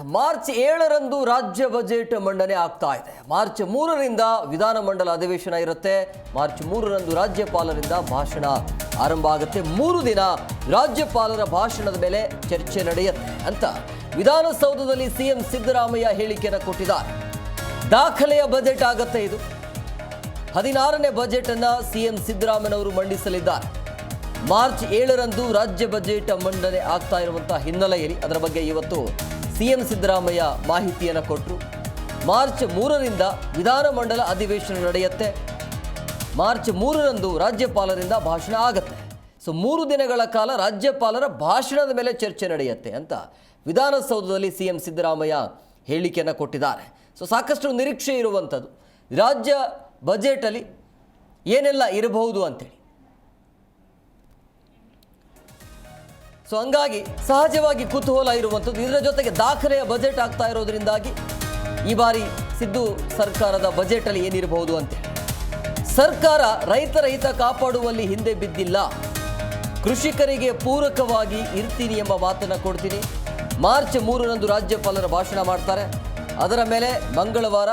March ಏಳರಂದು ರಾಜ್ಯ budget ಮಂಡನೆ ಆಗ್ತಾ ಇದೆ. ಮಾರ್ಚ್ ಮೂರರಿಂದ ವಿಧಾನಮಂಡಲ ಅಧಿವೇಶನ ಇರುತ್ತೆ. ಮಾರ್ಚ್ ಮೂರರಂದು ರಾಜ್ಯಪಾಲರಿಂದ ಭಾಷಣ ಆರಂಭ ಆಗುತ್ತೆ. ಮೂರು ದಿನ ರಾಜ್ಯಪಾಲರ ಭಾಷಣದ ಮೇಲೆ ಚರ್ಚೆ ನಡೆಯುತ್ತೆ ಅಂತ ವಿಧಾನಸೌಧದಲ್ಲಿ ಸಿಎಂ ಸಿದ್ದರಾಮಯ್ಯ ಹೇಳಿಕೆಯನ್ನು ಕೊಟ್ಟಿದ್ದಾರೆ. ದಾಖಲೆಯ ಬಜೆಟ್ ಆಗತ್ತೆ ಇದು. ಹದಿನಾರನೇ ಬಜೆಟ್ ಅನ್ನ ಸಿಎಂ ಸಿದ್ದರಾಮಯ್ಯನವರು ಮಂಡಿಸಲಿದ್ದಾರೆ. ಮಾರ್ಚ್ ಏಳರಂದು ರಾಜ್ಯ ಬಜೆಟ್ ಮಂಡನೆ ಆಗ್ತಾ ಇರುವಂತಹ ಹಿನ್ನೆಲೆಯಲ್ಲಿ ಅದರ ಬಗ್ಗೆ ಇವತ್ತು ಸಿಎಂ ಸಿದ್ದರಾಮಯ್ಯ ಮಾಹಿತಿಯನ್ನು ಕೊಟ್ಟರು ಮಾರ್ಚ್ ಮೂರರಿಂದ ವಿಧಾನಮಂಡಲ ಅಧಿವೇಶನ ನಡೆಯುತ್ತೆ. ಮಾರ್ಚ್ ಮೂರರಂದು ರಾಜ್ಯಪಾಲರಿಂದ ಭಾಷಣ ಆಗತ್ತೆ. ಸೊ ಮೂರು ದಿನಗಳ ಕಾಲ ರಾಜ್ಯಪಾಲರ ಭಾಷಣದ ಮೇಲೆ ಚರ್ಚೆ ನಡೆಯುತ್ತೆ ಅಂತ ವಿಧಾನಸೌಧದಲ್ಲಿ ಸಿಎಂ ಸಿದ್ದರಾಮಯ್ಯ ಹೇಳಿಕೆಯನ್ನು ಕೊಟ್ಟಿದ್ದಾರೆ. ಸೊ ಸಾಕಷ್ಟು ನಿರೀಕ್ಷೆ ಇರುವಂಥದ್ದು ರಾಜ್ಯ ಬಜೆಟಲ್ಲಿ ಏನೆಲ್ಲ ಇರಬಹುದು ಅಂತೇಳಿ. ಸೊ ಹಂಗಾಗಿ ಸಹಜವಾಗಿ ಕುತೂಹಲ ಇರುವಂಥದ್ದು. ಇದರ ಜೊತೆಗೆ ದಾಖಲೆಯ ಬಜೆಟ್ ಆಗ್ತಾ ಇರೋದ್ರಿಂದಾಗಿ ಈ ಬಾರಿ ಸಿದ್ದು ಸರ್ಕಾರದ ಬಜೆಟಲ್ಲಿ ಏನಿರಬಹುದು ಅಂತ ಸರ್ಕಾರ ರೈತರ ಹಿತ ಕಾಪಾಡುವಲ್ಲಿ ಹಿಂದೆ ಬಿದ್ದಿಲ್ಲ. ಕೃಷಿಕರಿಗೆ ಪೂರಕವಾಗಿ ಇರ್ತೀನಿ ಎಂಬ ಮಾತನ್ನು ಕೊಡ್ತೀನಿ. ಮಾರ್ಚ್ ಮೂರರಂದು ರಾಜ್ಯಪಾಲರ ಭಾಷಣ ಮಾಡ್ತಾರೆ. ಅದರ ಮೇಲೆ ಮಂಗಳವಾರ,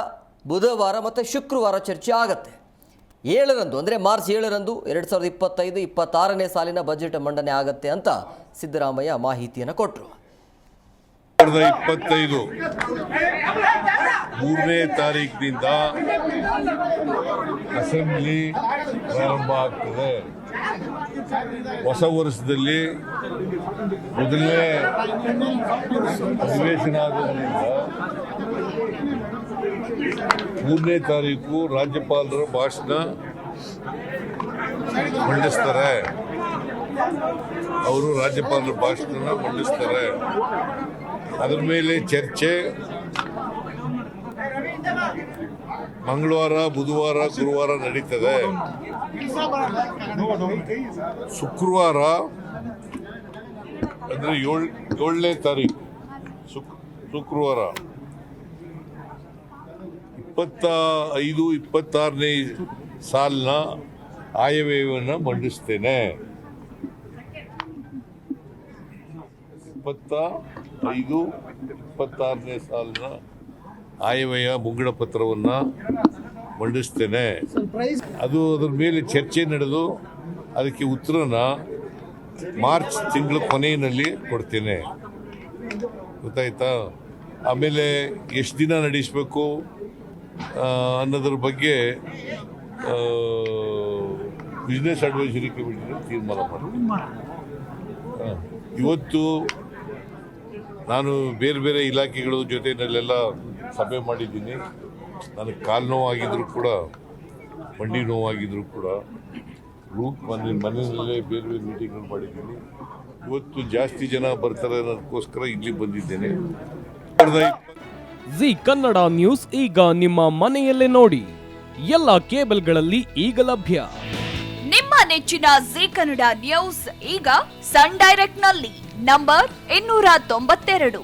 ಬುಧವಾರ ಮತ್ತು ಶುಕ್ರವಾರ ಚರ್ಚೆ ಆಗತ್ತೆ. ಏಳರಂದು, ಅಂದರೆ ಮಾರ್ಚ್ ಏಳರಂದು ಎರಡು ಸಾವಿರದ ಇಪ್ಪತ್ತೈದು, ಇಪ್ಪತ್ತಾರನೇ ಸಾಲಿನ ಬಜೆಟ್ ಮಂಡನೆ ಆಗತ್ತೆ ಅಂತ ಸಿದ್ದರಾಮಯ್ಯ ಮಾಹಿತಿಯನ್ನು ಕೊಟ್ಟರು ಇಪ್ಪತ್ತೈದು ಮೂರನೇ ತಾರೀಕಿನಿಂದ ಅಸೆಂಬ್ಲಿ ಪ್ರಾರಂಭ ಆಗ್ತದೆ. ಹೊಸ ವರ್ಷದಲ್ಲಿ ಮೊದಲನೇ ಅಧಿವೇಶನ ಆಗೋದ್ರಿಂದ ಮೂರನೇ ತಾರೀಕು ರಾಜ್ಯಪಾಲರ ಭಾಷಣ ಮಂಡಿಸ್ತಾರೆ. ಅವರು ರಾಜ್ಯಪಾಲರ ಭಾಷಣ ಮಂಡಿಸ್ತಾರೆ. ಅದರ ಮೇಲೆ ಚರ್ಚೆ ಮಂಗಳವಾರ, ಬುಧವಾರ, ಗುರುವಾರ ನಡೀತದೆ. ಶುಕ್ರವಾರ ಅಂದರೆ ಏಳು, ಏಳನೇ ತಾರೀಕು. ಶುಕ್, ಶುಕ್ರವಾರ. ಇಪ್ಪತ್ತ ಐದು, ಇಪ್ಪತ್ತಾರನೇ ಸಾಲಿನ ಆಯವ್ಯಯವನ್ನು ಮಂಡಿಸ್ತೇನೆ. ಇಪ್ಪತ್ತ ಐದು, ಇಪ್ಪತ್ತಾರನೇ ಸಾಲಿನ ಆಯವ್ಯಯ ಮುಂಗಡ ಪತ್ರವನ್ನ ಮಂಡಿಸ್ತೇನೆ. ಅದು ಅದರ ಮೇಲೆ ಚರ್ಚೆ ನಡೆದು ಅದಕ್ಕೆ ಉತ್ತರನ ಮಾರ್ಚ್ ತಿಂಗಳ ಕೊನೆಯಲ್ಲಿ ಕೊಡ್ತೇನೆ. ಗೊತ್ತಾಯ್ತಾ? ಆಮೇಲೆ ಎಷ್ಟು ದಿನ ನಡೆಸಬೇಕು? ಅನ್ನೋದ್ರ ಬಗ್ಗೆ ಬಿಸ್ನೆಸ್ ಅಡ್ವೈಸರಿ ಕಮಿಟಿ ತೀರ್ಮಾನ ಮಾಡ್ತೀನಿ. ಇವತ್ತು ನಾನು ಬೇರೆ ಬೇರೆ ಇಲಾಖೆಗಳ ಜೊತೆಯಲ್ಲೆಲ್ಲ ಸಭೆ ಮಾಡಿದ್ದೀನಿ. ನನಗೆ ಕಾಲು ನೋವಾಗಿದ್ದರೂ ಕೂಡ ಮಂಡಿ ನೋವಾಗಿದ್ದರೂ ಕೂಡ ರೂಟ್ ಮನೆ ಮನೆಯಲ್ಲೇ ಬೇರೆ ಬೇರೆ ಮೀಟಿಂಗ್ಗಳು ಮಾಡಿದ್ದೀನಿ. ಇವತ್ತು ಜಾಸ್ತಿ ಜನ ಬರ್ತಾರೆ ಅನ್ನೋದಕ್ಕೋಸ್ಕರ ಇಲ್ಲಿ ಬಂದಿದ್ದೇನೆ. ಜಿ ಕನ್ನಡ ನ್ಯೂಸ್ ಈಗ ನಿಮ್ಮ ಮನೆಯಲ್ಲೇ ನೋಡಿ. ಎಲ್ಲ ಕೇಬಲ್ಗಳಲ್ಲಿ ಈಗ ಲಭ್ಯ. ನಿಮ್ಮ ನೆಚ್ಚಿನ ಜಿ ಕನ್ನಡ ನ್ಯೂಸ್ ಈಗ ಸನ್ ಡೈರೆಕ್ಟ್ನಲ್ಲಿ ನಂಬರ್ ಇನ್ನೂರ ತೊಂಬತ್ತೆರಡು.